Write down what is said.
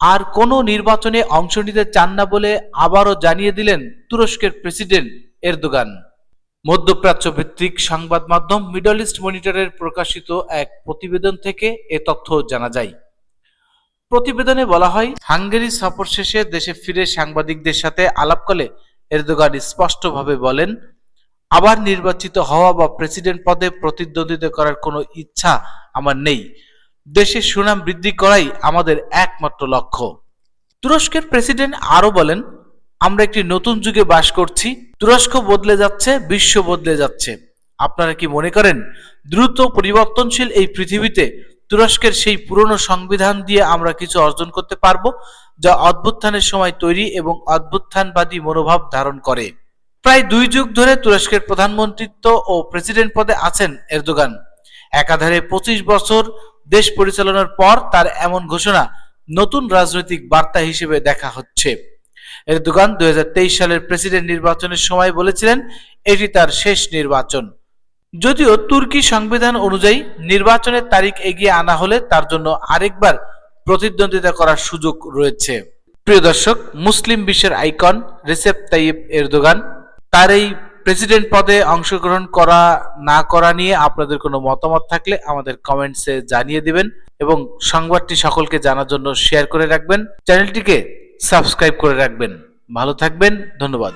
আর কোনো নির্বাচনে অংশ নিতে চান না বলে আবারও জানিয়ে দিলেন তুরস্কের প্রেসিডেন্ট এরদোগান। মধ্যপ্রাচ্য ভিত্তিক সংবাদ মাধ্যম মিডল ইস্ট মনিটরের প্রকাশিত এক প্রতিবেদন থেকে এ তথ্য জানা যায়। প্রতিবেদনে বলা হয়, হাঙ্গেরি সফর শেষে দেশে ফিরে সাংবাদিকদের সাথে আলাপকালে এরদোগান স্পষ্টভাবে বলেন, আবার নির্বাচিত হওয়া বা প্রেসিডেন্ট পদে প্রতিদ্বন্দ্বিতা করার কোনো ইচ্ছা আমার নেই। দেশের সুনাম বৃদ্ধি করাই আমাদের একমাত্র লক্ষ্য। তুরস্কের প্রেসিডেন্ট আরও বলেন, আমরা একটি নতুন যুগে বাস করছি, তুরস্ক বদলে যাচ্ছে, বিশ্ব বদলে যাচ্ছে। আপনারা কি মনে করেন, দ্রুত পরিবর্তনশীল এই পৃথিবীতে তুরস্কের সেই পুরনো সংবিধান দিয়ে আমরা কিছু অর্জন করতে পারব, যা অভ্যুত্থানের সময় তৈরি এবং অভ্যুত্থানবাদী মনোভাব ধারণ করে? প্রায় দুই যুগ ধরে তুরস্কের প্রধানমন্ত্রিত্ব ও প্রেসিডেন্ট পদে আছেন এরদোগান। একাধারে পঁচিশ বছর দেশ পরিচালনার পর তার এমন ঘোষণা নতুন রাজনৈতিক বার্তা হিসেবে দেখা হচ্ছে। এরদোগান দুই সালের প্রেসিডেন্ট নির্বাচনের সময় বলেছিলেন, এটি তার শেষ নির্বাচন। যদিও তুর্কি সংবিধান অনুযায়ী নির্বাচনের তারিখ এগিয়ে আনা হলে তার জন্য আরেকবার প্রতিদ্বন্দ্বিতা করার সুযোগ রয়েছে। প্রিয় দর্শক, মুসলিম বিশ্বের আইকন রিসেপ তাইয়িব এরদোগান, তার এই প্রেসিডেন্ট পদে অংশগ্রহণ করা, না করা নিয়ে আপনাদের কোনো মতামত থাকলে আমাদের কমেন্টসে জানিয়ে দিবেন এবং সংবাদটি সকলকে জানার জন্য শেয়ার করে রাখবেন। চ্যানেলটিকে সাবস্ক্রাইব করে রাখবেন। ভালো থাকবেন, ধন্যবাদ।